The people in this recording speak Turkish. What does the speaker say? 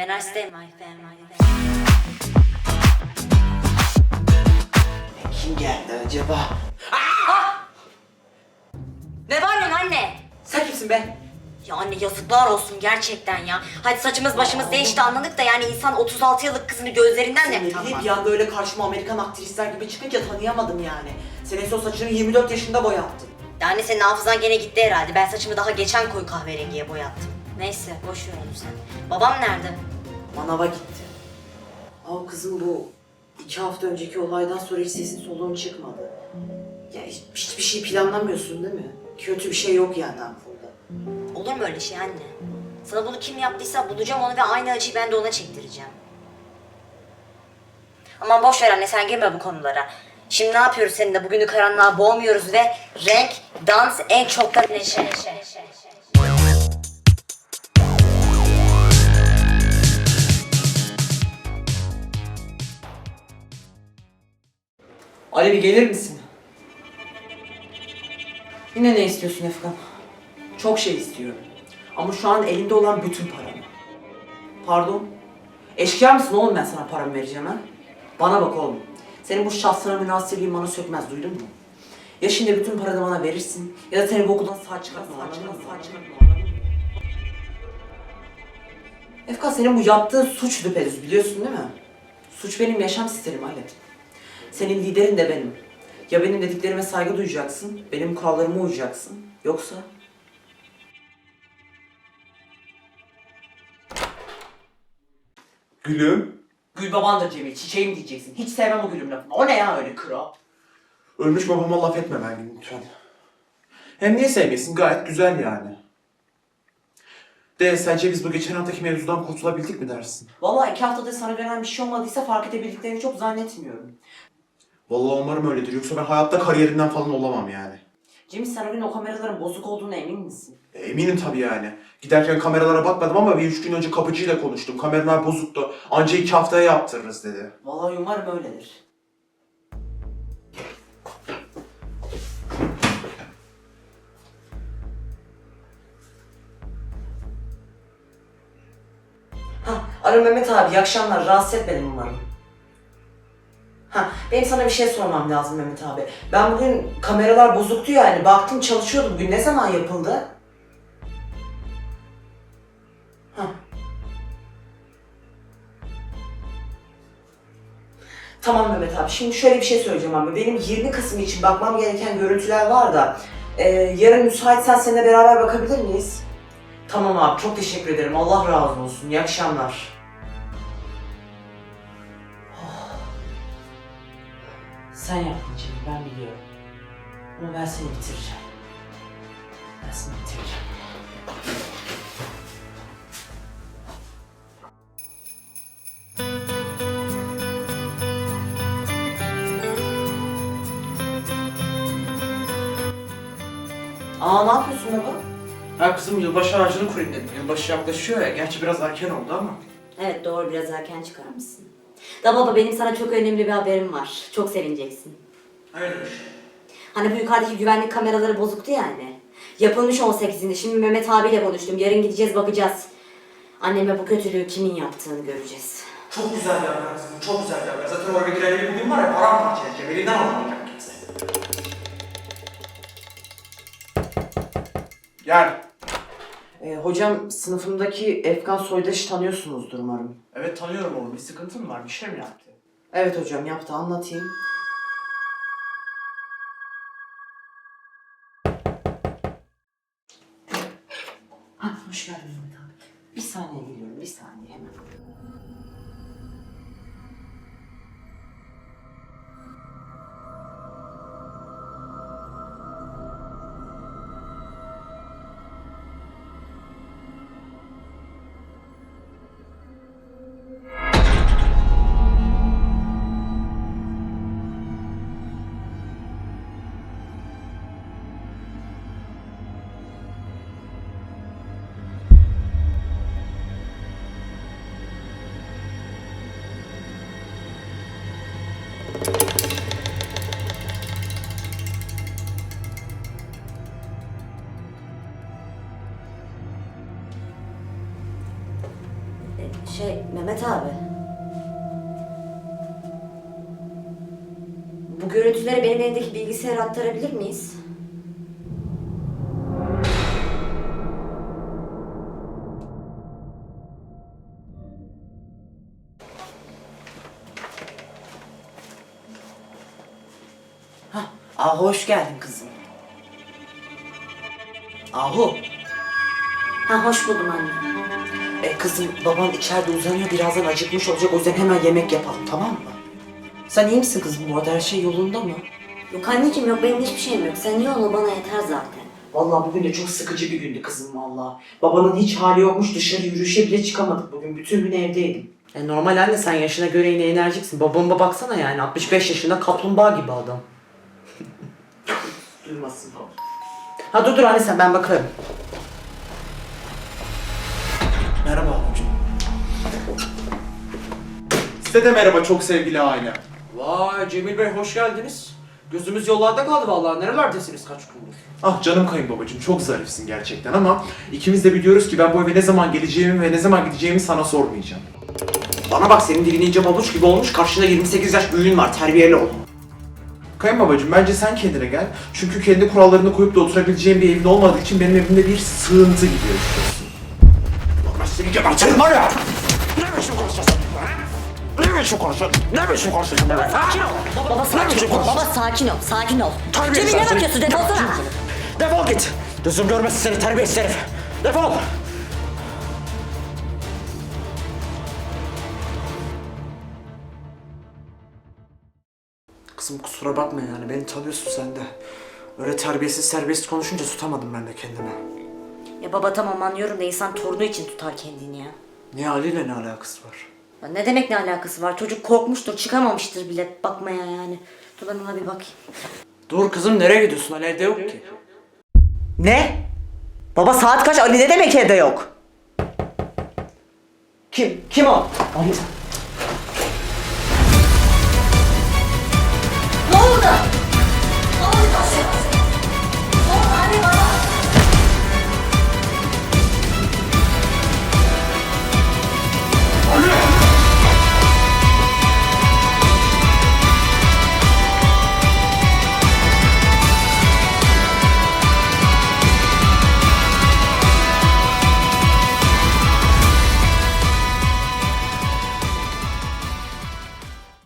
when I stay my family. Kim geldi acaba? Ne bağırıyorsun anne? Sen kimsin be? Ya anne yazıklar olsun gerçekten ya. Hadi saçımız başımız değişti anladık da yani insan 36 yıllık kızını gözlerinden de Ne mi tanımaz? bir anda öyle karşıma Amerikan aktrisler gibi çıkınca tanıyamadım yani. Sen en son saçını 24 yaşında boyattın. Yani senin hafızan gene gitti herhalde. Ben saçımı daha geçen koyu kahverengiye boyattım. Neyse boş ver onu sen. Babam nerede? Manava gitti. Aa kızım bu iki hafta önceki olaydan sonra hiç sesin soluğun çıkmadı. Ya hiç, hiçbir şey planlamıyorsun değil mi? Kötü bir şey yok yani aklında. Olur mu öyle şey anne? Sana bunu kim yaptıysa bulacağım onu ve aynı acıyı ben de ona çektireceğim. Aman boş ver anne sen girme bu konulara. Şimdi ne yapıyoruz seninle? Bugünü karanlığa boğmuyoruz ve renk, dans, en çok da neşe. Ali bir gelir misin? Yine ne istiyorsun Efkan? Çok şey istiyorum. Ama şu an elinde olan bütün paramı. Pardon? Eşkıya mısın oğlum ben sana paramı vereceğim ha? Bana bak oğlum. Senin bu şahsına münasirliğin bana sökmez duydun mu? Ya şimdi bütün paranı bana verirsin ya da seni bu okuldan sağ çıkartma. Sağ çıkartma, sağ mı? Efkan senin bu yaptığın suç düpedüz biliyorsun değil mi? Suç benim yaşam stilim Ali. Senin liderin de benim. Ya benim dediklerime saygı duyacaksın, benim kurallarıma uyacaksın. Yoksa... Gülüm. Gül babandır Cemil, çiçeğim diyeceksin. Hiç sevmem o gülüm lafını. O ne ya öyle kro? Ölmüş babama laf etme ben lütfen. Hem niye sevmesin gayet güzel yani. De sence biz bu geçen haftaki mevzudan kurtulabildik mi dersin? Vallahi iki haftada sana dönen bir şey olmadıysa fark edebildiklerini çok zannetmiyorum. Vallahi umarım öyledir yoksa ben hayatta kariyerimden falan olamam yani. Cemil sen o gün o kameraların bozuk olduğuna emin misin? E, Eminim tabii yani. Giderken kameralara bakmadım ama bir üç gün önce kapıcıyla konuştum. Kameralar bozuktu. Anca iki haftaya yaptırırız dedi. Vallahi umarım öyledir. Ha, alo Mehmet abi, iyi akşamlar. Rahatsız etmedim umarım. Benim sana bir şey sormam lazım Mehmet abi. Ben bugün kameralar bozuktu yani. Baktım çalışıyordu bugün. Ne zaman yapıldı? Tamam Mehmet abi. Şimdi şöyle bir şey söyleyeceğim abi. Benim 20 Kasım için bakmam gereken görüntüler var da e, yarın müsaitsen seninle beraber bakabilir miyiz? Tamam abi. Çok teşekkür ederim. Allah razı olsun. İyi akşamlar. Sen yaptın Cemil. Ben biliyorum. Ama ben seni bitireceğim. Ben seni bitireceğim. Aa ne yapıyorsun baba? Ha kızım yılbaşı ağacını kurayım dedim. Yılbaşı yaklaşıyor ya. Gerçi biraz erken oldu ama. Evet doğru biraz erken çıkarmışsın. Da baba benim sana çok önemli bir haberim var. Çok sevineceksin. Öyleymiş. Hani bu yukarıdaki güvenlik kameraları bozuktu yani. Yapılmış 18'inde. Şimdi Mehmet abiyle konuştum. Yarın gideceğiz bakacağız. Anneme bu kötülüğü kimin yaptığını göreceğiz. Çok güzel bir haber kızım. Çok güzel bir haber. Zaten oraya gireli bugün var ya paramparça edeceğim. Elinden alamayacak kimse. Gel. Hocam sınıfımdaki Efkan Soydaş'ı tanıyorsunuzdur umarım. Evet tanıyorum oğlum. Bir sıkıntın var. Bir şey mi yaptı? Evet hocam yaptı anlatayım. Ha, hoş geldin Mehmet abi. Bir saniye geliyorum bir saniye hemen. Şey Mehmet abi. Bu görüntüleri benim evdeki bilgisayara aktarabilir miyiz? Hah, Ahu hoş geldin kızım. Ahu, Ha hoş buldum anne. e, kızım baban içeride uzanıyor birazdan acıkmış olacak o yüzden hemen yemek yapalım tamam mı? Sen iyi misin kızım bu arada her şey yolunda mı? Yok anneciğim yok benim hiçbir şeyim yok. Sen iyi ol bana yeter zaten. Vallahi bugün de çok sıkıcı bir gündü kızım vallahi. Babanın hiç hali yokmuş dışarı yürüyüşe bile çıkamadık bugün. Bütün gün evdeydim. E normal anne sen yaşına göre yine enerjiksin. Babama baksana yani 65 yaşında kaplumbağa gibi adam. Duymasın baba. Ha dur dur anne sen ben bakarım. Merhaba abicim. Size de merhaba çok sevgili aile. Vay Cemil Bey hoş geldiniz. Gözümüz yollarda kaldı vallahi. Nerelerdesiniz kaç gündür? Ah canım kayınbabacım çok zarifsin gerçekten ama ikimiz de biliyoruz ki ben bu eve ne zaman geleceğimi ve ne zaman gideceğimi sana sormayacağım. Bana bak senin dilin iyice babuş gibi olmuş. Karşında 28 yaş büyüğün var. Terbiyeli ol. Kayınbabacım bence sen kendine gel. Çünkü kendi kurallarını koyup da oturabileceğin bir evin olmadığı için benim evimde bir sığıntı gibi yaşıyorsun. Seni gebertirim var ya. Ne biçim konuşuyorsun? Ne biçim konuşuyorsun? Ne biçim konuşuyorsun? Sakin ol. Baba sakin ol. Baba sakin ol. Sakin ol. Terbiyesiz Cemil ne bakıyorsun? Defolsana. Defol git. Gözüm görmesin seni terbiyesiz herif. Defol. Kızım kusura bakma yani beni tanıyorsun sen de. Öyle terbiyesiz serbest konuşunca tutamadım ben de kendimi. Ya baba tamam anlıyorum da insan torunu için tutar kendini ya. İle ne alakası var? Ya ne demek ne alakası var? Çocuk korkmuştur, çıkamamıştır bile bakmaya yani. Dur ben ona bir bakayım. Dur kızım nereye gidiyorsun? Ali evde yok ki. Ne? Baba saat kaç? Ali ne demek evde yok? Kim? Kim o? Ali